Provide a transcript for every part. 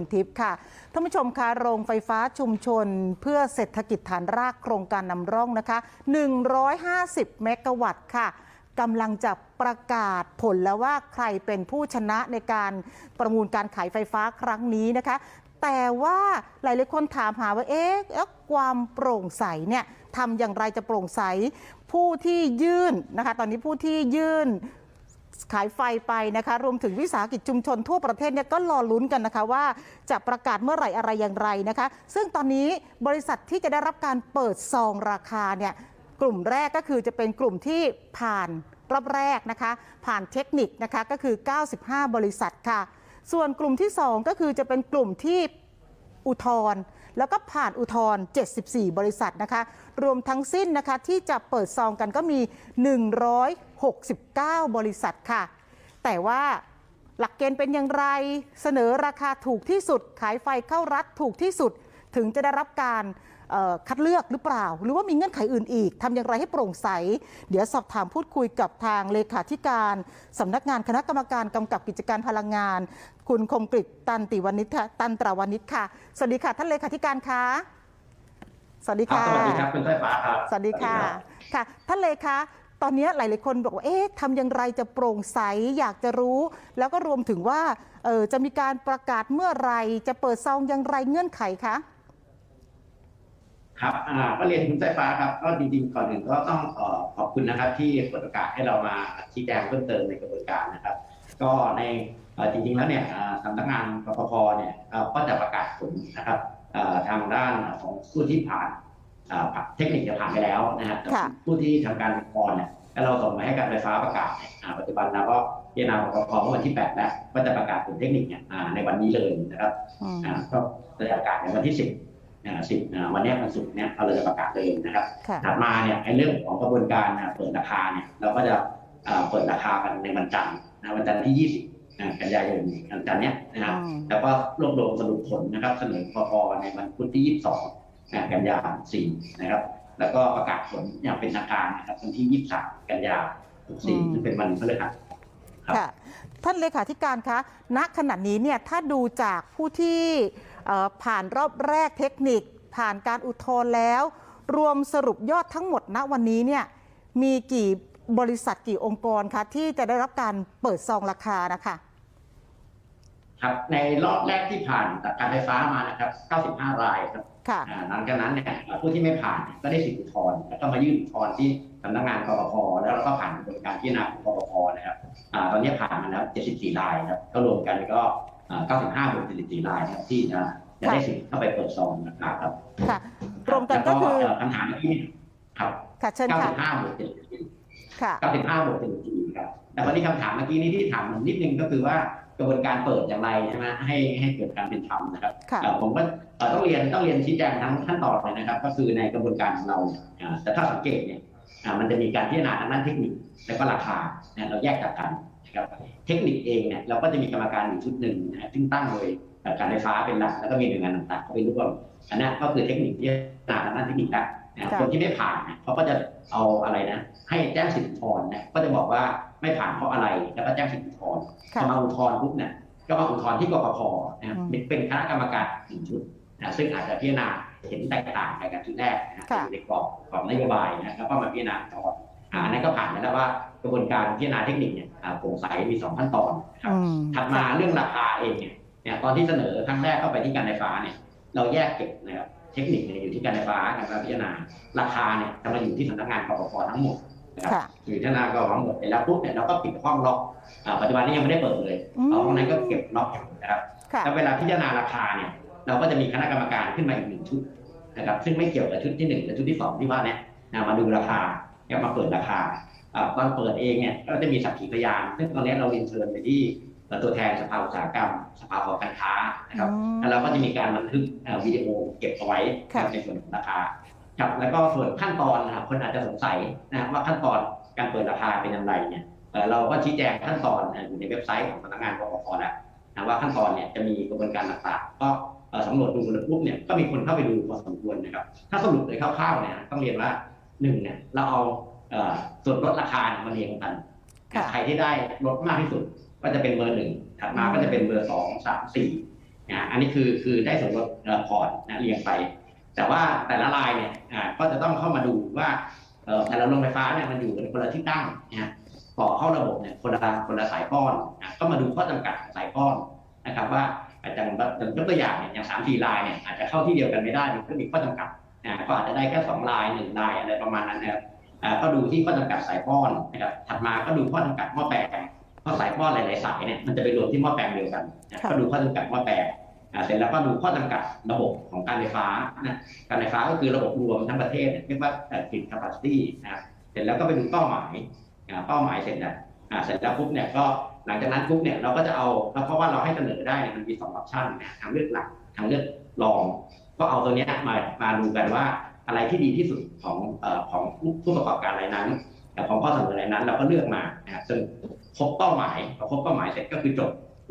ทิพย์ค่ะท่านผู้ชมคะโรงไฟฟ้าชุมชนเพื่อเศรษฐกิจฐานรากโครงการนำร่องนะคะ 150 เมกะวัตต์ค่ะกำลังจะประกาศผลแล้วว่าใครเป็นผู้ชนะในการประมูลการขายไฟฟ้าครั้งนี้นะคะ แต่ว่าหลายๆคนถามหาว่าเอ๊ะแล้วความโปร่งใสเนี่ยทำอย่างไรจะโปร่งใสผู้ที่ยื่นนะคะ ตอนนี้ผู้ที่ยื่น ขายไฟไปนะคะ รวมถึงวิสาหกิจชุมชนทั่วประเทศเนี่ยก็รอลุ้นกันนะคะว่าจะประกาศเมื่อไหร่อะไรอย่างไรนะคะ ซึ่งตอนนี้บริษัทที่จะได้รับการเปิดซองราคาเนี่ยกลุ่มแรกก็คือจะเป็นกลุ่มที่ผ่านรอบแรกนะคะ ผ่านเทคนิคนะคะก็คือ 95 บริษัทค่ะ ส่วนกลุ่มที่ 2 ก็คือจะเป็นกลุ่มที่อุทธรณ์ แล้วก็ผ่านอุทธรณ์74 บริษัทนะคะ รวมทั้งสิ้นนะคะที่จะเปิดซองกันก็มี 169 บริษัทค่ะ แต่ว่าหลักเกณฑ์เป็นอย่างไร เสนอราคาถูกที่สุด ขายไฟเข้ารัฐถูกที่สุด ถึงจะได้รับการ คัดเลือกหรือเปล่า หรือว่ามีเงื่อนไขอื่นอีกทำอย่างไรให้โปร่งใส เดี๋ยวสอบถามพูดคุยกับทางเลขาธิการสำนักงานคณะกรรมการกำกับกิจการพลังงาน คุณคมกริตตันติวณิชค่ะตันตราวณิชค่ะ สวัสดีค่ะ ท่านเลขาธิการคะสวัสดีครับค่ะสวัสดีครับคุณสายฟ้าครับสวัสดีค่ะรับค่ะ ท่านเลขาตอนนี้หลาย ๆ คนบอกว่า เอ๊ะทำอย่างไรจะโปร่งใส อยากจะรู้ แล้วก็รวมถึงว่าเออจะมีการประกาศเมื่อไหรจะเปิดซองอย่างไรเงื่อนไขคะ ครับอ่าก็เรียนคุณสายฟ้าครับ ก็จริงๆก่อนอื่นก็ต้องขอขอบคุณนะครับ ที่เปิดโอกาสให้เรามาชี้แจงเพิ่มเติมในกระบวนการนะครับ ก็ในเอ่อจริงๆแล้วเนี่ยอ่าสำนักงานกพพเนี่ยเอ่อก็จะประกาศผลนะครับเอ่อทางด้านของผู้ที่ผ่านอ่าเทคนิคจะผ่านไปแล้วนะฮะค่ะผู้ที่ทำการอุทธรณ์เนี่ยแล้วเราส่งมาให้การไฟฟ้าประกาศเนี่ยอ่าปัจจุบันเราก็พิจารณากพพเมื่อวันที่ 8 แล้วก็จะประกาศผลเทคนิคเนี่ยอ่าในวันนี้เลยนะครับอืมอ่าก็จะประกาศในวันที่ 10 อ่า10อ่าวันเนี้ยวันศุกร์เนี้ยเราเลยจะประกาศเลยนะครับค่ะถัดมาเนี่ยไอ้เรื่องของกระบวนการอ่าเปิดราคาเนี่ยเราก็จะอ่าเปิดราคากันในวันจันทร์นะวันจันทร์ที่20อ่ากันยายนวันจันทร์เนี้ยนะครับอืมแล้วก็รวบรวมสรุปผลนะครับ เสนอพอในวันพุธที่22อ่ากันยายน4นะครับ แล้วก็ประกาศผลอย่างเป็นทางการนะครับวันที่23กันยายน64ซึ่งเป็นวันพฤหัสครับค่ะท่านเลขาธิการคะณขณะนี้เนี่ยถ้าดูจากผู้ที่เอ่อ ผ่านรอบแรกเทคนิค ผ่านการอุทธรณ์แล้ว รวมสรุปยอดทั้งหมดณวันนี้เนี่ยมีกี่บริษัทกี่องค์กรคะที่จะได้รับการเปิดซองราคานะคะครับในรอบแรกที่ผ่านจากการไฟฟ้ามานะครับ 95 รายครับค่ะอ่าหลังจากนั้นเนี่ยผู้ที่ไม่ผ่านเนี่ยก็ได้สิทธิอุทธรณ์แล้วก็มายื่นอุทธรณ์ที่สำนักงานกรพแล้วเราก็ผ่านกระบวนการพิจารณาของกรพนะครับอ่าตอนนี้ผ่านมาแล้ว 74 รายครับก็รวมกันก็อ่า 95บวก74รายนะครับที่จะจะได้สิทธิ์เข้าไปเปิดซองนะครับครับค่ะรวมกันก็คือแล้วเคำถามเมื่อกี้ครับค่ะเชิญค่ะ95บวก74ค่ะ95บวก74ครับแต่วันนี้คำถามเมื่อกี้นี้ที่ถามผมนิดนึงก็คือว่ากระบวนการเปิดอย่างไรใช่ไหมให้ให้เกิดการเป็นธรรมนะครับค่ะเอ่อผมก็เอ่อต้องเรียนต้องเรียนชี้แจงทั้งขั้นตอนเลยนะครับ ก็คือในกระบวนการของเราเนี่ยอ่าแต่ถ้าสังเกตเนี่ยอ่ามันจะมีการพิจารณาทางด้านเทคนิคและก็ราคาเนี่ยเราแยกจากกัน นะครับเทคนิคเองเนี่ยเราก็จะมีกรรมการอยู่ชุดหนึ่งนะฮะซึ่งตั้งโดยเอ่อการไฟฟ้าเป็นหลักแล้วก็มีหน่วยงานต่างๆเข้าไปร่วมอันนั้นก็คือเทคนิคที่พิจารณาทางด้านเทคนิคแล้วนะค่ะคนที่ไม่ผ่านเนี่ยเขาก็จะเอาอะไรนะ ให้แจ้งสิทธิอุทธรณ์เนี่ยก็จะบอกว่าไม่ผ่านเพราะอะไรแล้วก็แจ้งสิทธิอุทธรณ์พค่ะอมาอุทธรณ์ปุ๊บเนี่ยก็มาอุทธรณ์ที่กกพนะครับอืมเป็นเป็นคณะกรรมการหนึ่งชุดนะซึ่งอาจจะพิจารณาเห็นแตกต่างไปกับชุดแรกนะค่ะอยู่ในกรอบของนโยบายนะแล้วก็มาพิจารณาต่อ อ่าอันนั้นก็ผ่านไปแล้วว่ากระบวนการพิจารณาเทคนิคเนี่ยอ่าโปร่งใสมีสองขั้นตอนนะครับอืมถัดมาเรื่องราคาเองเนี่ยเนี่ยตอนที่เสนอครั้งแรกเข้าไปที่การไฟฟ้าเนี่ยเราแยกเก็บนะครับเทคนิคเนี่ยอยู่ที่การไฟฟ้าการพิจารณาราคาเนี่ยจะมาอยู่ที่สำนักงานกกพทั้งหมดนะครับค่ะอยู่ที่สำนักงานกกพทั้งหมดเสร็จแล้วปุ๊บเนี่ยเราก็ปิดห้องล็อกอ่าปัจจุบันนี้ยังไม่ได้เปิดเลยอืมเอาห้องนั้นก็เก็บล็อกอยู่นะครับค่ะแล้วเวลาพิจารณาราคาเนี่ยเราก็จะมีคณะกรรมการขึ้นมาอีกหนึ่งชุดนะครับซึ่งไม่เกี่ยวกับชุดที่หนึ่งและชุดที่สองที่ว่าเนี่ยนะมาดูราคา แล้วมาเปิดราคาอ่าตอนเปิดเองเนี่ยก็จะมีสักขีพยาน ซึ่งตอนนี้เราเรียนเชิญไปที่ตัวแทนสภาอุตสาหกรรม สภาหอการค้านะครับอืมแล้วเราก็จะมีการบันทึกเอ่อวิดีโอเก็บเอาไว้ค่ะในส่วนของราคาครับแล้วก็ส่วนขั้นตอนนะครับคนอาจจะสงสัยนะว่าขั้นตอนการเปิดราคาเป็นอย่างไรเนี่ยเอ่อเราก็ชี้แจงขั้นตอนเอ่ออยู่ในเว็บไซต์ของสำนักงานกกพแล้วนะว่าขั้นตอนเนี่ยจะมีกระบวนการต่างๆก็เอ่อสำรวจดูแล้วปุ๊บเนี่ยก็มีคนเข้าไปดูพอสมควรนะครับ ถ้าสรุปเลยคร่าวๆเนี่ยต้องเรียนว่า หนึ่งเนี่ยเราเอาเอ่อส่วนลดราคาเนี่ยมาเรียงกันค่ะใครที่ได้ลดมากที่สุดก็จะเป็นเบอร์หนึ่งถัดมาก็จะเป็นเบอร์สองสามสี่นะอันนี้คือคือได้ส่วนลดเอ่อพอร์ตนะเรียงไป แต่ว่าแต่ละรายเนี่ยอ่าก็จะต้องเข้ามาดูว่าเอ่อแต่ละโรงไฟฟ้าเนี่ยมันอยู่ในคนละที่ตั้งนะฮะต่อเข้าระบบเนี่ยคนละคนละสายป้อนนะก็มาดูข้อจำกัดของสายป้อนนะครับว่าอาจจะอย่างยกตัวอย่างเนี่ยอย่างสามสี่รายเนี่ยอาจจะเข้าที่เดียวกันไม่ได้มันก็มีข้อจำกัด นะก็อาจจะได้แค่สองรายหนึ่งรายอะไรประมาณนั้นนะครับอ่าก็ดูที่ข้อจำกัดสายป้อนนะครับถัดมาก็ดูข้อจำกัดหม้อแปลงเพราะสายป้อนหลายๆสายเนี่ยมันจะไปรวมที่หม้อแปลงเดียวกันนะค่ะก็ดูข้อจำกัดหม้อแปลงอ่าเสร็จแล้วก็ดูข้อจำกัดระบบของการไฟฟ้านะการไฟฟ้าก็คือระบบรวมทั้งประเทศเนี่ยเรียกว่าเอ่อ grid capacity นะครับเสร็จแล้วก็ไปดูเป้าหมายอ่าเป้าหมายเสร็จนะอ่าเสร็จแล้วปุ๊บเนี่ยก็หลังจากนั้นปุ๊บเนี่ยเราก็จะเอาแล้วเพราะว่าเราให้เสนอได้เนี่ยมันมีสองออปชันนะทางเลือกหลักทางเลือกรอง ก็เอาตัวเนี้ยมามาดูกันว่าอะไรที่ดีที่สุดของเอ่อของผู้ผู้ประกอบการรายนั้นแต่ของข้อเสนอรายนั้น เราก็เลือกมานะครับจนครบเป้าหมายพอครบเป้าหมายเสร็จก็คือจบ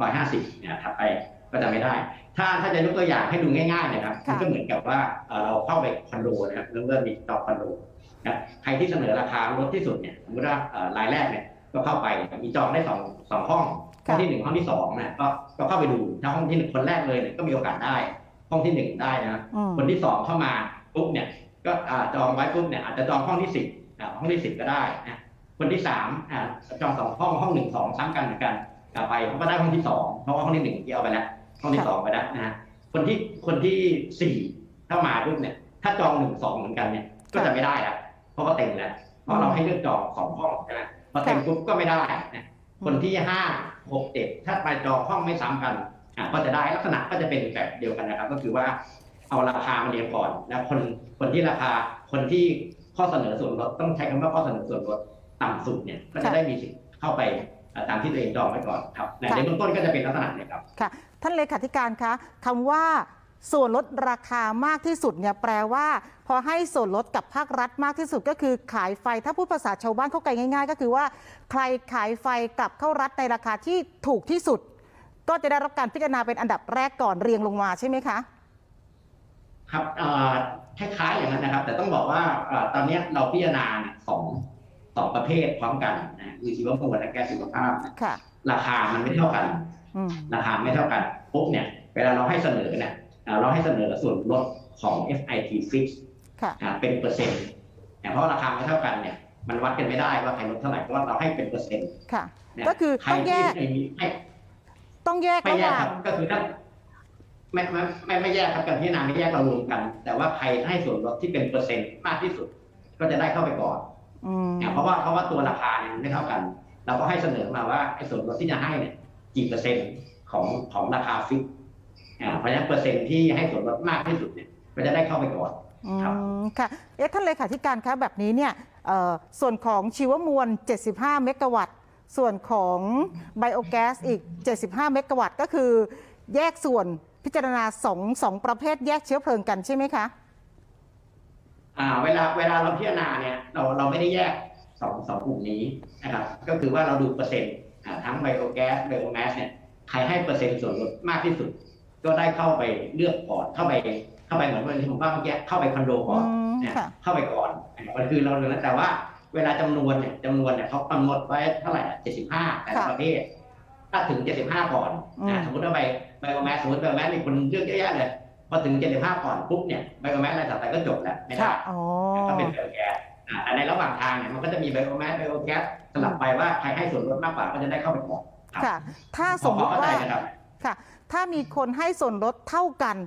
150เนี่ยถัดไปก็จะไม่ได้ ถ้าถ้าจะยกตัวอย่างให้ดูง่ายๆนะครับมันก็เหมือนกับว่าเอ่อเราเข้าไปคอนโดนะครับเริ่มเริ่มมีจองคอนโดนะใครที่เสนอราคาลดที่สุดเนี่ยสมมติว่าเอ่อรายแรกเนี่ยก็เข้าไปมีจองได้สองสองห้องห้องที่หนึ่งห้องที่สองเนี่ยก็ก็เข้าไปดูถ้าห้องที่หนึ่งคนแรกเลยเนี่ยก็มีโอกาสได้ ห้องที่หนึ่งได้นะอืมคนที่สองเข้ามาปุ๊บเนี่ยก็อ่าจองไว้ปุ๊บเนี่ยอาจจะจองห้องที่สิบอ่าห้องที่สิบก็ได้นะคนที่สามอ่าจองสองห้องห้องหนึ่งสองซ้ำกันเหมือนกันอ่าไปเขาก็ได้ห้องที่สองเพราะว่าห้องที่หนึ่งที่เอาไปแล้วห้องที่สองไปแล้วนะฮะคนที่คนที่สี่ถ้ามาปุ๊บเนี่ย ถ้าจองหนึ่งสองเหมือนกันเนี่ย ก็จะไม่ได้ละเพราะว่าเต็มแล้วเพราะเราให้เลือกจองสองห้องใช่ไหมพอเต็มปุ๊บก็ไม่ได้นะคนที่ห้าหกเจ็ดถ้าไปจองห้องไม่ซ้ำกัน อ่าก็จะได้ลักษณะก็จะเป็นแบบเดียวกันนะครับ ก็คือว่าเอาราคามาเรียงก่อน แล้วคนคนที่ราคาคนที่ข้อเสนอส่วนลดต้องใช้คำว่าข้อเสนอส่วนลดต่ำสุดเนี่ยก็จะได้มีสิทธิ์เข้าไปเอ่อตามที่ตัวเองจองไว้ก่อนครับในในเบื้องต้นก็จะเป็นลักษณะเนี้ครับค่ะท่านเลขาธิการคะคำว่าส่วนลดราคามากที่สุดเนี่ยแปลว่า พอให้ส่วนลดกับภาครัฐมากที่สุดก็คือขายไฟถ้าพูดภาษาชาวบ้านเข้าใจง่าย ๆ ก็คือว่า ใครขายไฟกลับเข้ารัฐในราคาที่ถูกที่สุด ก็จะได้รับการพิจารณาเป็นอันดับแรกก่อนเรียงลงมาใช่ไหมคะ ครับเอ่อคล้ายๆอย่างนั้นนะครับ แต่ต้องบอกว่าเอ่อตอนเนี้ยเราพิจารณาเนี่ยสองสองประเภทพร้อมกันนะคือชีวมวลและแก๊สชีวภาพนะค่ะราคามันไม่เท่ากันอืมราคาไม่เท่ากันปุ๊บเนี่ย เวลาเราให้เสนอเนี่ยเอ่อเราให้เสนอส่วนลดของ FIT fix ค่ะอ่าเป็นเปอร์เซ็นต์แต่เพราะราคาไม่เท่ากันเนี่ยมันวัดกันไม่ได้ว่าใครลดเท่าไหร่เพราะว่าเราให้เป็นเปอร์เซ็นต์ค่ะเนี่ยก็คือใครต้องแยที่กไม่มีไม่ ต้องแยกไม่ระหแยกว่าคงรับก็คือถ้าไม่ไม่ไม่ไม่แยกครับการพิจารณาไม่แยกเรารวมกัน แต่ว่าใครให้ส่วนลดที่เป็นเปอร์เซ็นต์มากที่สุด ก็จะได้เข้าไปก่อนอืมเนี่ยเพราะว่าเพราะว่าตัวราคาเนี่ยมันไม่เท่ากัน เราก็ให้เสนอมาว่าไอ้ส่วนลดที่จะให้เนี่ยกี่เปอร์เซ็นต์ของของราคาฟิกอ่าเพราะฉะนั้นเปอร์เซ็นต์ที่ให้ส่วนลดมากที่สุดเนี่ยก็จะได้เข้าไปก่อน อืครับ มค่ะเอ๊ะท่านเลขาธิการคะแบบนี้เนี่ยเอ่อส่วนของชีวมวล 75 เมกะวัตต์ ส่วนของไบโอแก๊สอีก 75 เมกะวัตต์ก็คือ แยกส่วนพิจารณาสองสองประเภทแยกเชื้อเพลิงกันใช่ไหมคะ อ่าเวลาเวลาเราพิจารณาเนี่ยเราเราไม่ได้แยกสองสองกลุ่มนี้นะครับ ก็คือว่าเราดูเปอร์เซ็นต์อ่าทั้งไบโอแก๊สไบโอแมสเนี่ยใครให้เปอร์เซ็นต์ส่วนลดมากที่สุด ก็ได้เข้าไปเลือกก่อนเข้าไปเข้าไปเหมือนที่ผมว่าเมื่อกี้เข้าไปคอนโดก่อนอืมเนี่ยค่ะเข้าไปก่อนมันคือเราเลยนะแต่ว่า เวลาจำนวนเนี่ยจำนวนเนี่ยเขากำหนดไว้เท่าไหร่เจ็ดสิบห้าแต่ละค่ะประเภทถ้าถึงเจ็ดสิบห้าก่อนอืมอ่าสมมติว่าไบไบโอแมสสมมติไบโอแมสมีคนเลือกเยอะแยะเลยพอถึงเจ็ดสิบห้าก่อนปุ๊บเนี่ยไบโอแมสอะไรต่อไปก็จบแล้วไม่ได้ค่ะอ๋อก็เป็นไบโอแก๊สอ่าแต่ในระหว่างทางเนี่ยมันก็จะมีไบโอแมสไบโอแก๊สสลับไปว่าใครให้ส่วนลดมากกว่าก็จะได้เข้าไปก่อนครับค่ะ ถ้าพสอมพมอติเข้าใจว่านะครับค่ะ ถ้ามีคนให้ส่วนลดเท่ากัน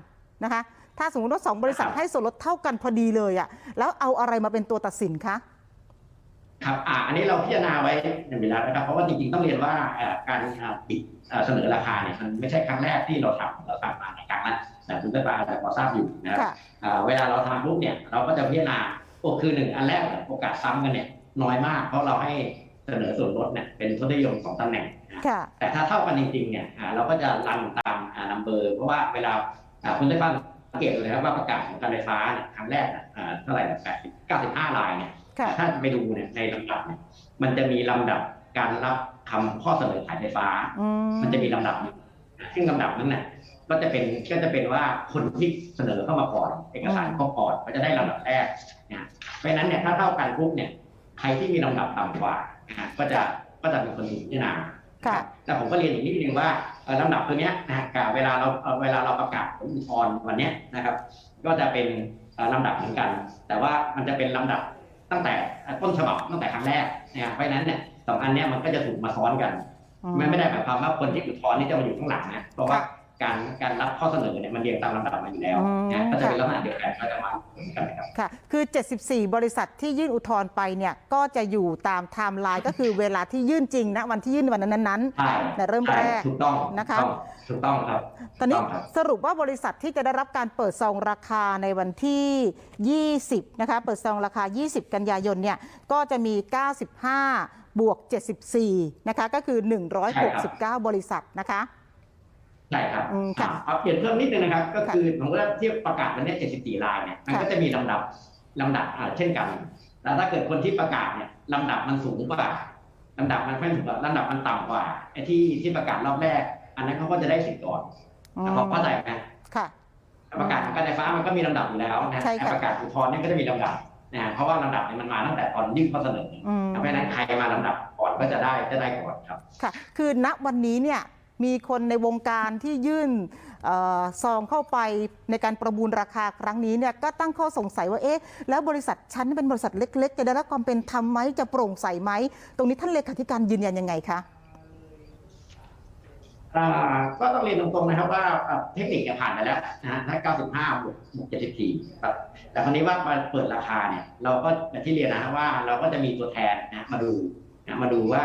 นะคะ ถ้าสมมติว่าสองบริษัทครับให้ส่วนลดเท่ากันพอดีเลยอะแล้วเอาอะไรมาเป็นตัวตัดสินคะ ครับอ่าอันนี้เราพิจารณาไว้อย่างเวลานะครับ เพราะว่าจริงๆต้องเรียนว่าเอ่อการอ่าปิดเอ่อเสนอราคาเนี่ยมันไม่ใช่ครั้งแรกที่เราทำเราทำมาหลายครั้งแล้วแต่คุณได้ปาอาจจะพอทราบอยู่นะครับค่ะอ่าเวลาเราทำปุ๊บเนี่ยเราก็จะพิจารณาโอ้คือหนึ่งอันแรกเนี่ยโอกาสซ้ำกันเนี่ยน้อยมาก เพราะเราให้เสนอส่วนลดเนี่ยเป็นทศนิยมสองตำแหน่งนะค่ะแต่ถ้าเท่ากันจริงๆเนี่ยอ่าเราก็จะรันตามนัมเบอร์ เพราะว่าเวลาอ่าคุณได้ฟังสังเกตเลยนะครับว่าประกาศของการไฟฟ้าเนี่ยครั้งแรกน่ะอ่าเท่าไหร่แปดสิบเก้าสิบห้ารายเนี่ยค่ะ ถ้าไปดูเนี่ยในลำดับเนี่ยมันจะมีลำดับการรับคำข้อเสนอขายไฟฟ้าอืมมันจะมีลำดับหนึ่งซึ่งลำดับนั้นเนี่ยก็จะเป็นก็จะเป็นว่าคนที่เสนอเข้ามาก่อนเอกสารเข้าก่อนก็จะได้ลำดับแรกนะเพราะฉะนั้นเนี่ยถ้าเท่ากันปุ๊บเนี่ยใครที่มีลำดับต่ำกว่านะฮะก็จะก็จะเป็นคนถูกพิจารณาค่ะแต่ผมก็เรียนอีกนิดนึงว่าเอ่อลำดับตัวเนี้ยนะฮะกับเวลาเราเอ่อเวลาเราประกาศผลอุทธรณ์วันเนี้ยนะครับ ก็จะเป็นเอ่อลำดับเหมือนกัน แต่ว่ามันจะเป็นลำดับ ตั้งแต่ต้นฉบับตั้งแต่ครั้งแรกนะครับเพราะฉะนั้นเนี่ยสองอันเนี้ยมันก็จะถูกมาซ้อนกันไม่ไม่ได้หมายความว่าคนที่อุทธรณ์นี่จะมาอยู่ข้างหลังนะเพราะว่า การการรับข้อเสนอเนี่ยมันเรียงตามลำดับมาอยู่แล้วอืมนะก็จะเป็นลักษณะเดียวกันก็จะมาเหมือนกันนะครับค่ะคือ 74 บริษัทที่ยื่นอุทธรณ์ไปเนี่ยก็จะอยู่ตามไทม์ไลน์ก็คือเวลาที่ยื่นจริงนะวันที่ยื่นวันนั้นใช่แต่เริ่มใช่แรกถูกต้องนะคะถูกต้องครับๆตอนนี้ถูกงครับสรุปว่าบริษัทที่จะได้รับการเปิดซองราคาในวันที่ 20 นะคะเปิดซองราคา 20 กันยายนเนี่ยก็จะมี 95 บวก 74 นะคะก็คือ 169 บริษัทนะคะ ใช่ครับอืมค่ะอ่าเอาเปลี่ยนเพิ่มนิดนึงนะครับ ก็คือผมว่าที่ประกาศวันนี้74รายเนี่ยมันก็ค่ะจะมีลำดับลำดับอ่าเช่นกันแล้วถ้าเกิดคนที่ประกาศเนี่ยลำดับมันสูงกว่าลำดับมันไม่สูงกว่าลำดับมันต่ำกว่าไอ้ที่ที่ประกาศรอบแรก อันนั้นเขาก็จะได้สิทธิ์ก่อนอืมเขาเข้าใจไหมค่ะประกาศของการไฟฟ้ามันก็มีลำดับอยู่แล้วนะใช่ค่ะประกาศอุทธรณ์เนี่ยก็จะมีลำดับนะเพราะว่าลำดับเนี่ยมันมาตั้งแต่ตอนยื่นข้อเสนออืมเพราะฉะนั้นใครมาลำดับก่อนก็จะได้จะได้ก่อนครับ ค่ะ คือณวันนี้เนี่ย มีคนในวงการที่ยื่นออซองเข้าไปในการประมูลราคาครั้งนี้เนี่ยก็ตั้งข้อสงสัยว่าเอ๊ะแล้วบริษัทชั้นเป็นบริษัทเล็ก ๆ จะได้รับความเป็นธรรมไหมจะโปร่งใสไหม ตรงนี้ท่านเลขาธิการยืนยันยังไงคะอ่าก็ต้องเรียนตรงๆนะครับว่าเทคนิคผ่านไปแล้วนะฮะถ้า95บวกบวก74ครับแต่คราวนี้ว่ามาเปิดราคาเนี่ยเราก็อย่างที่เรียนนะฮะว่าเราก็จะมีตัวแทนนะมาดูนะมาดูว่า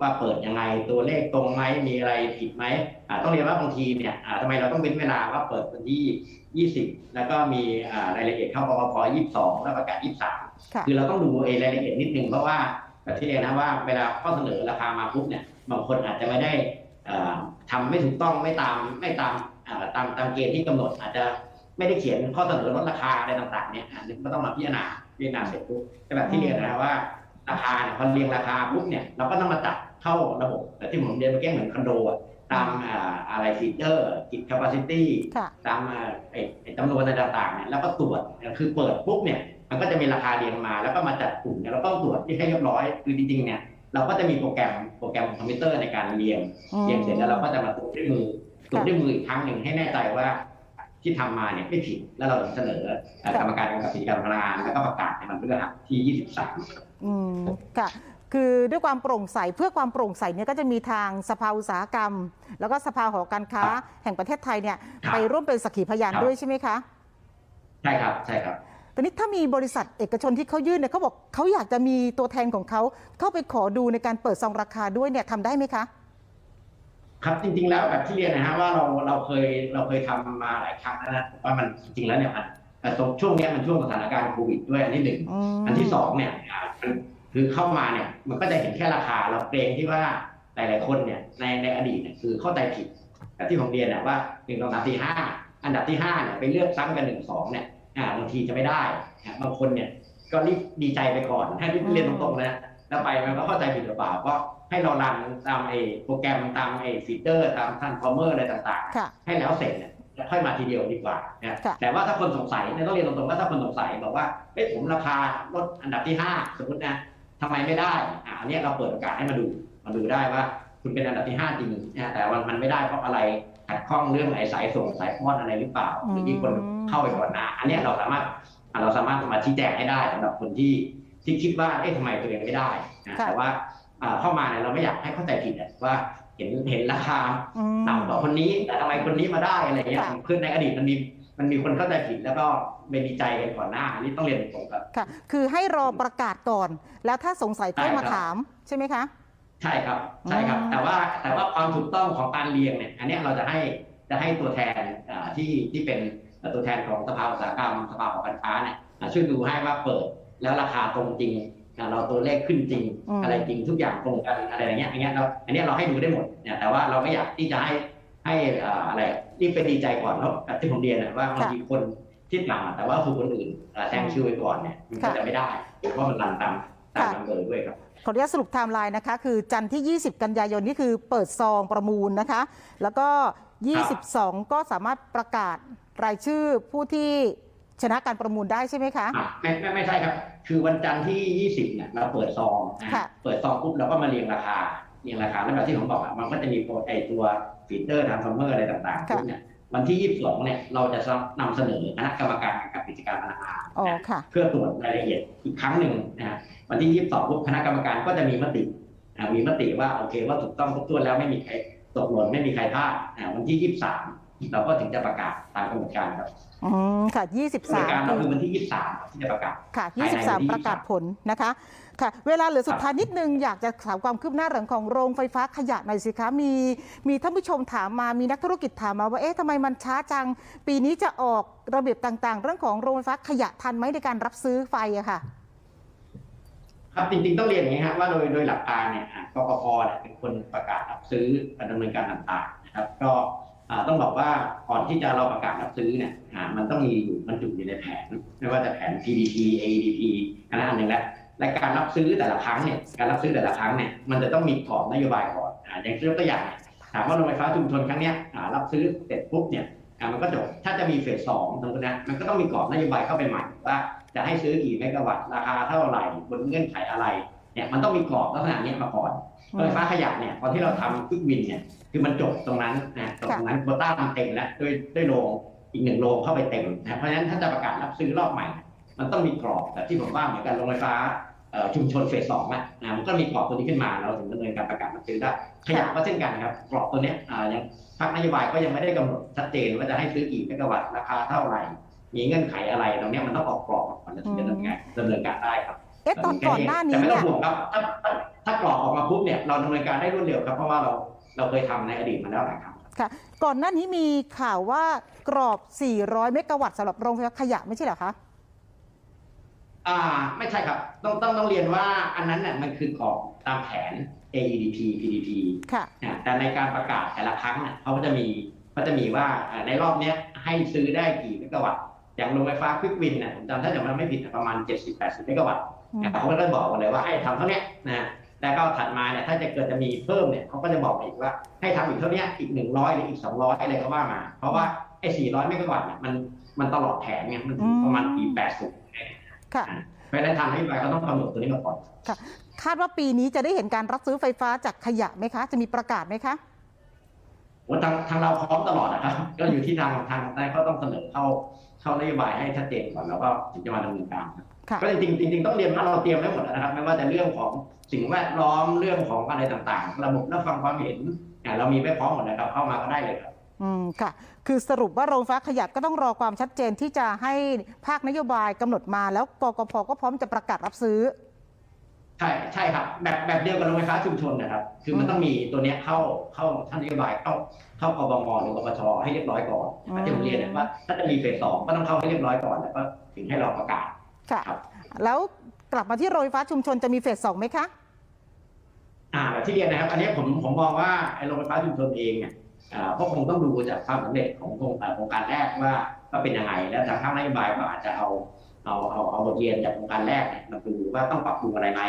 ว่าเปิดยังไงตัวเลขตรงไหมมีอะไรผิดไหมอ่าต้องเรียนว่าบางทีเนี่ยอ่าทำไมเราต้องเว้นเวลาว่าเปิดวันที่ 20 แล้วก็มีอ่ารายละเอียดเข้าปปพ22 แล้วประกาศ 23ค่ะคือเราต้องดูไอ้รายละเอียดนิดนึงเพราะว่าแบบที่เรียนนะว่าเวลาข้อเสนอราคามาปุ๊บเนี่ยบางคนอาจจะไม่ได้เอ่อทำไม่ถูกต้องไม่ตามไม่ตามเอ่อตามตามเกณฑ์ที่กำหนดอาจจะไม่ได้เขียนข้อเสนอลดราคาอะไรต่างๆเนี่ยอันนี้ก็ต้องมาพิจารณาพิจารณาเสร็จปุ๊บแต่แบบที่เรียนนะครับว่าราคาเนี่ยพอเรียงราคาปุ๊บเนี่ยเราก็ต้องมาจัด เข้าระบบแต่ที่ผมเรียนเมื่อกี้เหมือนคอนโดอะตามอ่าอะไรฟีเจอร์กิจแคปซิตี้ค่ะตามอ่าไอ้ไอ้จำนวนอะไรต่างๆเนี่ยแล้วก็ตรวจคือเปิดปุ๊บเนี่ยมันก็จะมีราคาเรียงมา แล้วก็มาจัดกลุ่มเนี่ยเราต้องตรวจที่ให้เรียบร้อยคือจริงๆเนี่ยเราก็จะมีโปรแกรมโปรแกรมคอมพิวเตอร์ในการเรียงอืมเรียงเสร็จแล้วเราก็จะมาตรวจด้วยมือตรวจด้วยมืออีกครั้งหนึ่งให้แน่ใจว่าที่ทำมาเนี่ยไม่ผิดแล้วเราถึงเสนอเอ่อกรรมการกำกับกิจการพลังงานแล้วก็ประกาศในวันพฤหัสที่ 23อืมค่ะ คือด้วยความโปร่งใสเพื่อความโปร่งใสเนี่ยก็จะมีทางสภาอุตสาหกรรม แล้วก็สภาหอการค้าครับแห่งประเทศไทยเนี่ยครับไปร่วมเป็นสักขีพยานครับด้วยใช่ไหมคะใช่ครับใช่ครับตอนนี้ถ้ามีบริษัทเอกชนที่เขายื่นเนี่ยเขาบอกเขาอยากจะมีตัวแทนของเขาเข้าไปขอดูในการเปิดซองราคาด้วยเนี่ยทำได้ไหมคะครับจริงๆแล้วแบบที่เรียนนะฮะว่าเราเราเคยเราเคยทำมาหลายครั้งแล้วนะว่ามันจริงๆแล้วเนี่ยมันแต่ตรงช่วงเนี้ยมันช่วงสถานการณ์โควิดด้วยอันที่หนึ่งอืมอันที่สองเนี่ยอ่ามัน คือเข้ามาเนี่ยมันก็จะเห็นแค่ราคาเราเกรงที่ว่าหลาย ๆ คนเนี่ยในในอดีตเนี่ยคือเข้าใจผิดแบบที่ผมเรียนนะว่าหนึ่งสองสามสี่ห้าอันดับที่ห้าเนี่ยไปเลือกซ้ำกันหนึ่งสองเนี่ยอ่าบางทีจะไม่ได้นะบางคนเนี่ยก็รีบดีใจไปก่อนให้รีบเรียนตรงๆนะแล้วไปมันก็เข้าใจผิดหรือเปล่าก็ให้เรารันตามไอ้โปรแกรมตามไอ้ฟีเจอร์ตามทันฟอร์เมอร์อะไรต่างๆค่ะให้แล้วเสร็จเนี่ยแล้วค่อยมาทีเดียวดีกว่านะค่ะแต่ว่าถ้าคนสงสัยเนี่ยต้องเรียนตรงๆว่าถ้าคนสงสัยบอกว่าเอ้ยผมราคาลดอันดับที่ห้าสมมตินะ ทำไมไม่ได้ อ่าอันเนี้ยเราเปิดโอกาสให้มาดู มาดูได้ว่า คุณเป็นอันดับที่ห้าจริงนะแต่ว่ามันไม่ได้เพราะอะไรขัดข้องเรื่องไอ้สายส่งสายป้อนอะไรหรือเปล่า หรือมีคนเข้าไปก่อนหน้าอันเนี้ยเราสามารถอ่าเราสามารถมาชี้แจงให้ได้สำหรับคนที่ที่คิดว่า เอ๊ะทำไมตัวเองไม่ได้นะค่ะแต่ว่าอ่าเข้ามาเนี่ยเราไม่อยากให้เข้าใจผิดอะว่าเห็นเห็นราคาอืมต่ำกว่าคนนี้ แต่ทำไมคนนี้มาได้อะไรเงี้ยค่ะคือในอดีตมันมี มันมีคนเข้าใจผิดแล้วก็ไม่ดีใจกันก่อนหน้าอันนี้ต้องเรียนตรงๆครับค่ะ คือให้รอประกาศก่อน แล้วถ้าสงสัยค่อยมาใช่ครับถามใช่ไหมคะ ใช่ครับใช่ครับอืมแต่ว่าแต่ว่าความถูกต้องของการเรียงเนี่ย อันเนี้ยเราจะให้จะให้ตัวแทนอ่าที่ที่เป็นตัวแทนของสภาอุตสาหกรรมสภาหอการค้าเนี่ยอ่าช่วยดูให้ว่าเปิดแล้วราคาตรงจริงอ่าเราตัวเลขขึ้นจริงอืมอะไรจริงทุกอย่างตรงกันอะไรอย่างเงี้ยอย่างเงี้ยเราอันเนี้ยเราให้ดูได้หมดเนี่ยแต่ว่าเราไม่อยากที่จะให้ให้อ่าอะไร รีบไปดีใจก่อนเพราะแบบที่ผมเรียนนะว่าบางทีคนที่ต่ำอะแต่ว่าถูกคนอื่นอ่าแซงชื่อไว้ก่อนเนี่ยมันก็จะไม่ได้เพราะมันรันตามตามนัมเบอร์ด้วยครับขออนุญาตสรุปไทม์ไลน์นะคะ คือจันทร์ที่ 20 กันยายนนี่คือเปิดซองประมูลนะคะ แล้วก็ 22 ก็สามารถประกาศรายชื่อผู้ที่ชนะการประมูลได้ใช่ไหมคะอะไม่ไม่ไม่ใช่ครับ คือวันจันทร์ที่ 20เนี่ยเราเปิดซองนะค่ะเปิดซองปุ๊บเราก็มาเรียงราคาเรียงราคาแล้วแบบที่ผมบอกอะมันก็จะมีโปรไอตัว ฟีเดอร์ทางฟอร์เมอร์อะไรต่างๆค่ะพวกเนี่ยวันที่ 22 เนี่ย เราจะนำเสนอคณะกรรมการกำกับกิจการพลังงานอ๋อนะค่ะเพื่อตรวจรายละเอียดอีกครั้งหนึ่งนะฮะวันที่ 22ปุ๊บคณะกรรมการก็จะมีมติอ่ามีมติว่าโอเคว่าถูกต้องครบถ้วนแล้วไม่มีใครตกหล่นไม่มีใครพลาดอ่าวันที่ 23 เราก็ถึงจะประกาศตามกำหนดการครับอืมค่ะกำหนดการเรา23คือวันที่ 23 ที่จะประกาศ ค่ะภายในวันที่23 ประกาศผลนะคะ ค่ะ เวลาเหลือสุดท้ายนิดนึง อยากจะถามความคืบหน้าเรื่องของโรงไฟฟ้าขยะหน่อยสิคะ มีมีท่านผู้ชมถามมา มีนักธุรกิจถามมาว่า เอ๊ะทำไมมันช้าจัง ปีนี้จะออกระเบียบต่างๆ เรื่องของโรงไฟฟ้าขยะทันไหมในการรับซื้อไฟอะค่ะ ครับจริงๆต้องเรียนอย่างนี้ครับว่าโดยโดยหลักการเนี่ยอ่ากกพเนี่ยเป็นคนประกาศรับซื้อการดำเนินการต่างๆนะครับ ก็อ่าต้องบอกว่าก่อนที่จะเราประกาศรับซื้อเนี่ยอ่ามันต้องมีอยู่มันจุอยู่ในแผน ไม่ว่าจะแผน PDP AEDP อันนั้นอันหนึ่งแล้ว และการรับซื้อแต่ละครั้งเนี่ยการรับซื้อแต่ละครั้งเนี่ยมันจะต้องมีกรอบนโยบายก่อนอ่าอย่างยกตัวอย่างเนี่ยถามว่าโรงไฟฟ้าชุมชนครั้งเนี้ยอ่ารับซื้อเสร็จปุ๊บเนี่ยอ่ามันก็จบถ้าจะมีเฟสสองสมมตินะมันก็ต้องมีกรอบนโยบายเข้าไปใหม่ว่าจะให้ซื้อกี่เมกะวัตต์ราคาเท่าไหร่บนเงื่อนไขอะไรเนี่ยมันต้องมีกรอบลักษณะเนี้ยมาก่อนอืมโรงไฟฟ้าขยะเนี่ยตอนที่เราทำคุกวินเนี่ยคือมันจบตรงนั้นนะจบตรงนั้นโควต้ามันเต็มแล้วด้วยด้วยโรงอีกหนึ่งโรงเข้าไปเต็มนะเพราะฉะนั้นถ้าจะประกาศรับซื้อรอบใหม่ มันต้องมีกรอบแบบที่ผมว่าเหมือนกันโรงไฟฟ้าเอ่อ ชุมชนเฟสสองอะนะมันก็มีกรอบตัวนี้ขึ้นมาเราถึงดำเนินการประกาศรับซื้อได้ขยะก็เช่นกันครับกรอบตัวเนี้ยอ่ายังภาคนโยบายก็ยังไม่ได้กำหนดชัดเจนว่าจะให้ซื้อกี่เมกะวัตต์ราคาเท่าไหร่ มีเงื่อนไขอะไรตรงเนี้ยมันต้องออกกรอบก่อนแล้วถึงจะดำเนินการดำเนินการได้ครับเอ๊ะตอนก่อนหน้านี้แต่ไม่ต้เนี่อยงห่วงครับถ้าถ้าถ้ากรอบออกมาปุ๊บเนี่ยเราดำเนินการได้รวดเร็วครับเพราะว่าเราเราเคยทำในอดีตมาแล้วหลายครั้งค่ะ ก่อนหน้านี้มีข่าวว่ากรอบ 400 เมกะวัตต์สำหรับโรงไฟฟ้าขยะไม่ใช่เหรอคะ อ่าไม่ใช่ครับ ต้องต้องต้องเรียนว่าอันนั้นเนี่ยมันคือกรอบตามแผน AEDP PDP ค่ะนะแต่ในการประกาศแต่ละครั้งเนี่ยเขาก็จะมีเขาจะมีว่าอ่าในรอบเนี้ยให้ซื้อได้กี่เมกะวัตต์อย่างโรงไฟฟ้าควิกวินเนี่ยผมจำถ้าจำไม่ผิดนะประมาณ 70-80เมกะวัตต์อืมนะเขาก็ได้บอกมาเลยว่าให้ทำเท่าเนี้ยนะแล้วก็ถัดมาเนี่ยถ้าจะเกิดจะมีเพิ่มเนี่ยเขาก็จะบอกมาอีกว่า ให้ทำอีกเท่าเนี้ยอีก100หรืออีก200อะไรก็ว่ามา เพราะว่าไอ้400เมกะวัตต์เนี่ยมันมันตลอดแผนไงมันถึงประมาณปี80 ค่ะเพราะฉะนั้นทางนโยบายเขาต้องกำหนดตัวนี้มาก่อนคาดว่าปีนี้จะได้เห็นการรับซื้อไฟฟ้าจากขยะไหมคะ จะมีประกาศไหมคะว่าทางทางเราพร้อมตลอดนะครับ ก็อยู่ที่ทางทางนายก็ต้องเสนอเข้าเข้านโยบายให้ชัดเจนก่อนแล้วก็ถึงจะมาดำเนินการครับค่ะก็จริงๆจริงๆต้องเรียนว่าเราเตรียมไว้หมดแล้วนะครับ ไม่ว่าจะเรื่องของสิ่งแวดล้อมเรื่องของอะไรต่างๆ ระบบรับฟังความเห็นอ่าเรามีไว้พร้อมหมดนะครับเข้ามาก็ได้เลยครับ อืมค่ะ คือสรุปว่าโรงไฟฟ้าขยะก็ต้องรอความชัดเจนที่จะให้ภาคนโยบายกำหนดมาแล้วกกพก็พร้อมจะประกาศรับซื้อ ใช่ใช่ครับแบบแบบเดียวกับโรงไฟฟ้าชุมชนนะครับ คือมันต้องมีตัวเนี้ยเข้าเข้าท่านนโยบายเข้าเข้ากบงหรือกบชให้เรียบร้อยก่อนอืม อาจจะผมเรียนเนี่ยว่าถ้าจะมีเฟสสองก็ต้องเข้าให้เรียบร้อยก่อนแล้วก็ถึงให้เราประกาศ ค่ะ ครับ แล้วกลับมาที่โรงไฟฟ้าชุมชนจะมีเฟสสองไหมคะ อ่าแบบที่เรียนนะครับ อันนี้ผมผมมองว่าไอ้โรงไฟฟ้าชุมชนเองเนี่ยอ่า ก็คงต้องดูจากความสำเร็จของโครงการโครงการแรกว่าว่าเป็นยังไง แล้วทางภาคนโยบายก็อาจจะเอาเอาเอาเอาบทเรียนจากโครงการแรกเนี่ยมาดูว่าต้องปรับปรุงอะไรไหม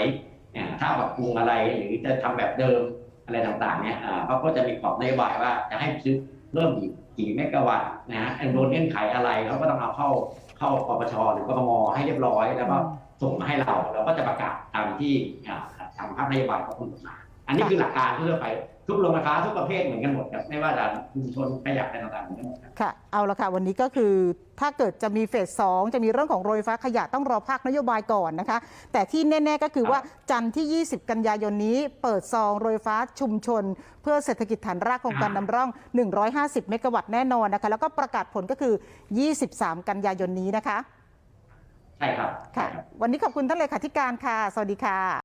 อ่าถ้าปรับปรุงอะไรหรือจะทำแบบเดิมอะไรต่างๆเนี่ยอ่าเขาก็จะมีกรอบนโยบายว่าจะให้ซื้อเพิ่มอีกกี่เมกะวัตต์นะฮะโดนเงื่อนไขอะไรเขาก็ต้องเอาเข้าเข้าปปชหรือกกมให้เรียบร้อย แล้วก็ส่งมาให้เราเราก็จะประกาศตามที่อ่าทางภาคนโยบายเขากำหนดมาอันนี้คือหลักการทั่วไป ทุกโรงไฟฟ้าทุกประเภทเหมือนกันหมดครับไม่ว่าจะชุมชนขยะอะไรต่างๆเหมือนกันหมดครับ ค่ะ เอาละค่ะ วันนี้ก็คือถ้าเกิดจะมีเฟสสองจะมีเรื่องของโรงไฟฟ้าขยะต้องรอภาคนโยบายก่อนนะคะ แต่ที่แน่ ๆ ก็คือว่าจันทร์ที่ 20 กันยายนนี้เปิดซองโรงไฟฟ้าชุมชน เพื่อเศรษฐกิจฐานรากโครงการนำร่อง 150 เมกะวัตต์แน่นอนนะคะ แล้วก็ประกาศผลก็คือ 23 กันยายนนี้นะคะ ใช่ครับ ค่ะ วันนี้ขอบคุณท่านเลขาธิการค่ะ สวัสดีค่ะ